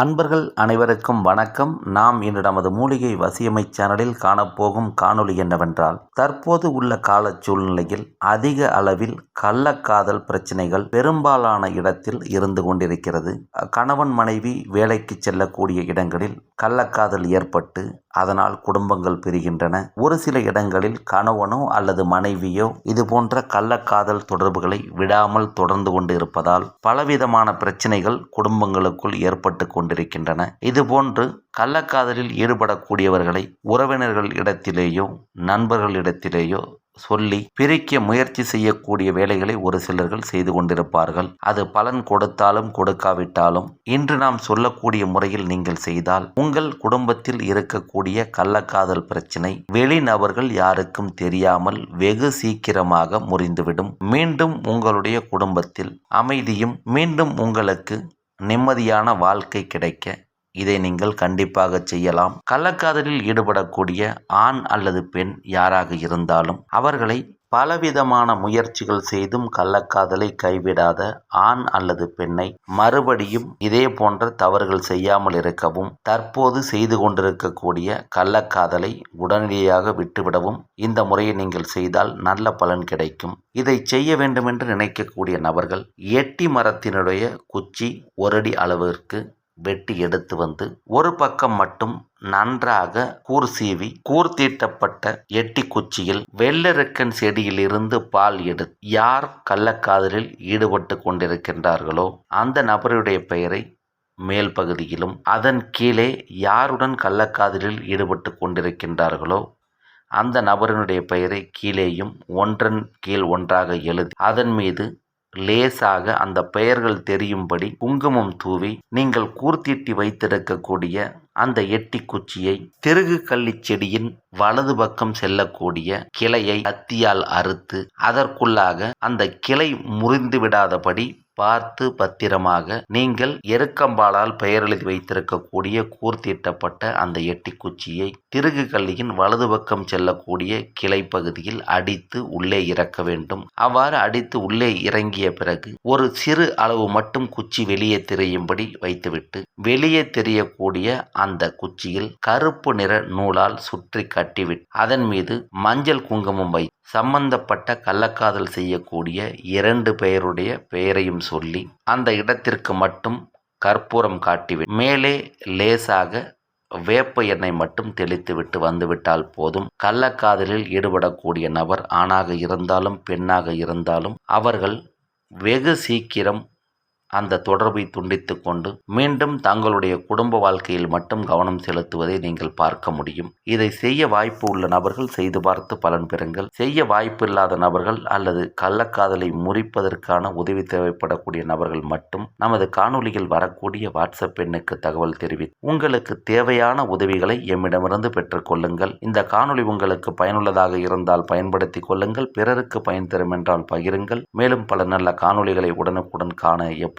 அன்பர்கள் அனைவருக்கும் வணக்கம். நாம் இன்று நமது மூலிகை வசியமை சேனலில் காணப்போகும் காணொளி என்னவென்றால் தற்போது உள்ள கால சூழ்நிலையில் அதிக அளவில் கள்ளக்காதல் பிரச்சனைகள் பெரும்பாலான இடத்தில் இருந்து கொண்டிருக்கிறது. கணவன் மனைவி வேலைக்கு செல்லக்கூடிய இடங்களில் கள்ளக்காதல் ஏற்பட்டு அதனால் குடும்பங்கள் பிரிகின்றன. ஒரு சில இடங்களில் கணவனோ அல்லது மனைவியோ இது போன்ற கள்ளக்காதல் தொடர்புகளை விடாமல் தொடர்ந்து கொண்டு இருப்பதால் பலவிதமான பிரச்சனைகள் குடும்பங்களுக்குள் ஏற்பட்டு கொண்டிருக்கின்றன. இதுபோன்று கள்ளக்காதலில் ஈடுபடக்கூடியவர்களை உறவினர்கள் இடத்திலேயோ நண்பர்களிடத்திலேயோ சொல்லி பிரிக்க முயற்சி செய்யக்கூடிய வேலைகளை ஒரு சிலர்கள் செய்து கொண்டிருப்பார்கள். அது பலன் கொடுத்தாலும் கொடுக்காவிட்டாலும் இன்று நாம் சொல்லக்கூடிய முறையில் நீங்கள் செய்தால் உங்கள் குடும்பத்தில் இருக்கக்கூடிய கள்ளக்காதல் பிரச்சனை வெளிநபர்கள் யாருக்கும் தெரியாமல் வெகு சீக்கிரமாக முறிந்துவிடும். மீண்டும் உங்களுடைய குடும்பத்தில் அமைதியும் மீண்டும் உங்களுக்கு நிம்மதியான வாழ்க்கை கிடைக்க இதை நீங்கள் கண்டிப்பாக செய்யலாம். கள்ளக்காதலில் ஈடுபடக்கூடிய ஆண் அல்லது பெண் யாராக இருந்தாலும் அவர்களை பலவிதமான முயற்சிகள் செய்தும் கள்ளக்காதலை கைவிடாத ஆண் அல்லது பெண்ணை மறுபடியும் இதே போன்ற தவறுகள் செய்யாமல் இருக்கவும் தற்போது செய்து கொண்டிருக்கக்கூடிய கள்ளக்காதலை உடனடியாக விட்டுவிடவும் இந்த முறையை நீங்கள் செய்தால் நல்ல பலன் கிடைக்கும். இதை செய்ய வேண்டுமென்று நினைக்கக்கூடிய நபர்கள் எட்டி மரத்தினுடைய குச்சி ஒரடி அளவிற்கு வெட்டி எடுத்து வந்து ஒரு பக்கம் மட்டும் நன்றாக கூர் சீவி கூர் தீட்டப்பட்ட எட்டி குச்சியில் வெள்ளெருக்கன் செடியிலிருந்து பால் எடுத்து யார் கள்ளக்காதலில் ஈடுபட்டு கொண்டிருக்கின்றார்களோ அந்த நபருடைய பெயரை மேல் பகுதியிலும் அதன் கீழே யாருடன் கள்ளக்காதலில் ஈடுபட்டு கொண்டிருக்கின்றார்களோ அந்த நபரினுடைய பெயரை கீழேயும் ஒன்றன் கீழ் ஒன்றாக எழுதி அதன் மீது லேசாக அந்த பெயர்கள் தெரியும்படி குங்குமம் தூவி நீங்கள் கூர்த்திட்டி வைத்திருக்கக்கூடிய அந்த எட்டி குச்சியை திருகு கள்ளி செடியின் வலது பக்கம் செல்லக்கூடிய கிளையை கத்தியால் அறுத்து அதற்குள்ளாக அந்த கிளை முறிந்து விடாதபடி பார்த்து பத்திரமாக நீங்கள் எருக்கம்பாலால் பெயர் வைத்திருக்கக்கூடிய கூர்த்திட்டப்பட்ட அந்த எட்டி குச்சியை திருகு கல்லியின் வலது பக்கம் செல்லக்கூடிய கிளை பகுதியில் அடித்து உள்ளே இறக்க வேண்டும். அவ்வாறு அடித்து உள்ளே இறங்கிய பிறகு ஒரு சிறு அளவு மட்டும் குச்சி வெளியே தெரியும்படி வைத்துவிட்டு வெளியே தெரியக்கூடிய அந்த குச்சியில் கருப்பு நிற நூலால் சுற்றி கட்டிவிட்டு அதன் மீது மஞ்சள் குங்குமம் வை சம்பந்தப்பட்ட கள்ளக்காதல் செய்யக்கூடிய இரண்டு பெயருடைய பெயரையும் சொல்லி அந்த இடத்திற்கு மட்டும் கற்பூரம் காட்டிவி மேலே லேசாக வேப்ப எண்ணெய் மட்டும் தெளித்துவிட்டு வந்துவிட்டால் போதும். கள்ளக்காதலில் ஈடுபடக்கூடிய நபர் ஆணாக இருந்தாலும் பெண்ணாக இருந்தாலும் அவர்கள் வெகு சீக்கிரம் அந்த தொடர்பை துண்டித்து கொண்டு மீண்டும் தங்களுடைய குடும்ப வாழ்க்கையில் மட்டும் கவனம் செலுத்துவதை நீங்கள் பார்க்க முடியும். இதை செய்ய வாய்ப்பு உள்ள நபர்கள் செய்து பார்த்து பலன் பெறுங்கள். செய்ய வாய்ப்பு இல்லாத நபர்கள் அல்லது கள்ளக்காதலை முறிப்பதற்கான உதவி தேவைப்படக்கூடிய நபர்கள் மட்டும் நமது காணொலியில் வரக்கூடிய வாட்ஸ்அப் எண்ணுக்கு தகவல் தெரிவித்து உங்களுக்கு தேவையான உதவிகளை எம்மிடமிருந்து பெற்றுக்கொள்ளுங்கள் இந்த காணொலி உங்களுக்கு பயனுள்ளதாக இருந்தால் பயன்படுத்திக் கொள்ளுங்கள். பிறருக்கு பயன் தரும் என்றால் பகிருங்கள். மேலும் பல நல்ல காணொலிகளை உடனுக்குடன் காண எப்போ